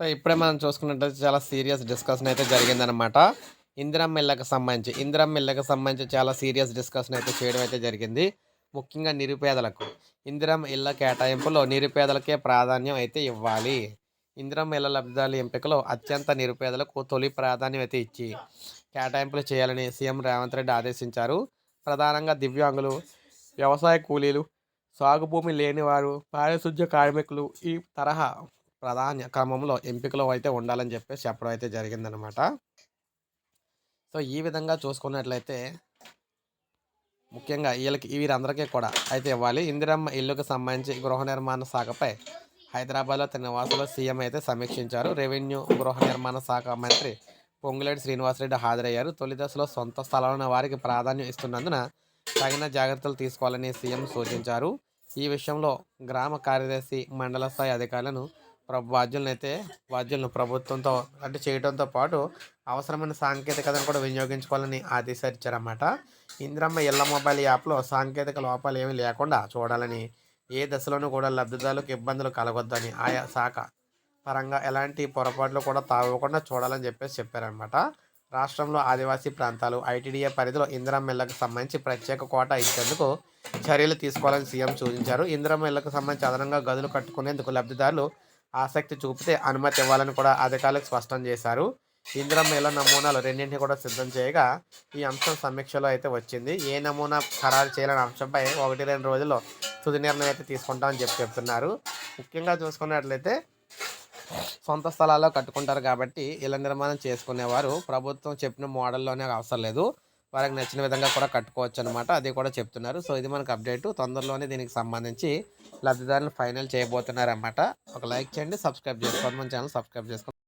So ఇప్పుడే మనం చూసుకున్నట్లయితే చాలా సీరియస్ డిస్కషన్ అయితే జరిగిందనమాట ఇందిరమ్మ ఇళ్ళకి సంబంధించి ఇందిరమ్మ ఇళ్ళకి సంబంధించి చాలా సీరియస్ డిస్కషన్ అయితే చేయడం అయితే జరిగింది. ముఖ్యంగా నిరుపేదలకు. ఇందిరమ్మ ఇళ్ళ కేటాయింపులో నిరుపేదలకే ప్రాధాన్యం అయితే ఇవ్వాలి. ఇందిరమ్మ ఇళ్ళ లబ్ధిదారుల ఎంపికలో అత్యంత నిరుపేదలకు తొలి ప్రాధాన్యం అయితే ఇచ్చి కేటాయింపులు చేయాలని సీఎం రేవంత్ రెడ్డి ఆదేశించారు. ప్రధానంగా దివ్యాంగులు వ్యవసాయ కూలీలు సాగు భూమి లేనివారు పారిశుద్ధ్య కార్మికులు ఈ తరహా ప్రధాన క్రమంలో ఎంపికలో అయితే ఉండాలని చెప్పేసి చెప్పడం అయితే జరిగిందనమాట సో ఈ విధంగా చూసుకున్నట్లయితే ముఖ్యంగా వీళ్ళకి వీరందరికీ కూడా అయితే ఇవ్వాలి. ఇందిరమ్మ ఇల్లుకు సంబంధించి గృహ నిర్మాణ శాఖపై హైదరాబాద్లో తన నివాసంలో సీఎం అయితే సమీక్షించారు. రెవెన్యూ గృహ నిర్మాణ శాఖ మంత్రి పొంగులేటి శ్రీనివాసరెడ్డి హాజరయ్యారు. తొలి దశలో సొంత స్థలాలను వారికి ప్రాధాన్యం ఇస్తున్నందున తగిన జాగ్రత్తలు తీసుకోవాలని సీఎం సూచించారు. ఈ విషయంలో గ్రామ కార్యదర్శి మండల స్థాయి అధికారులను బాధ్యులను అయితే బాధ్యులను ప్రభుత్వంతో అంటే చేయడంతో పాటు అవసరమైన సాంకేతికతను కూడా వినియోగించుకోవాలని ఆదేశించారన్నమాట. ఇంద్రమ్మ ఇళ్ళ మొబైల్ యాప్లో సాంకేతిక లోపాలు ఏమీ లేకుండా చూడాలని ఏ దశలోనూ కూడా లబ్ధిదారులకు ఇబ్బందులు కలగొద్దని ఆయా శాఖ పరంగా ఎలాంటి పొరపాట్లు కూడా తావకుండా చూడాలని చెప్పేసి చెప్పారనమాట రాష్ట్రంలో ఆదివాసీ ప్రాంతాలు ఐటీడీఏ పరిధిలో ఇందిరమ్మ ఇళ్ళకు సంబంధించి ప్రత్యేక కోటా ఇచ్చేందుకు చర్యలు తీసుకోవాలని సీఎం సూచించారు. ఇందిరమ్మ ఇళ్ళకు సంబంధించి అదనంగా గదులు కట్టుకునేందుకు లబ్ధిదారులు ఆసక్తి చూపితే అనుమతి ఇవ్వాలని కూడా అధికారులకు స్పష్టం చేశారు. ఇందిరా మేళ నమూనాలు రెండింటిని కూడా సిద్ధం చేయగా ఈ అంశం సమీక్షలో అయితే వచ్చింది. ఏ నమూనా ఖరారు చేయాలనే అంశంపై ఒకటి రెండు రోజుల్లో తుది నిర్ణయం అయితే తీసుకుంటామని చెప్పి చెప్తున్నారు. ముఖ్యంగా చూసుకున్నట్లయితే సొంత స్థలాల్లో కట్టుకుంటారు కాబట్టి ఇళ్ళ నిర్మాణం చేసుకునేవారు. ప్రభుత్వం చెప్పిన మోడల్లోనే అవసరం లేదు. వారికి నచ్చిన విధంగా కూడా కట్టుకోవచ్చు అనమాట అది కూడా చెప్తున్నారు. సో ఇది మనకు అప్డేట్. తొందరలోనే దీనికి సంబంధించి లబ్ధిదారులు ఫైనల్ చేయబోతున్నారు అనమాట ఒక లైక్ చేయండి సబ్స్క్రైబ్ చేసుకోండి. మన ఛానల్ సబ్స్క్రైబ్ చేసుకోండి.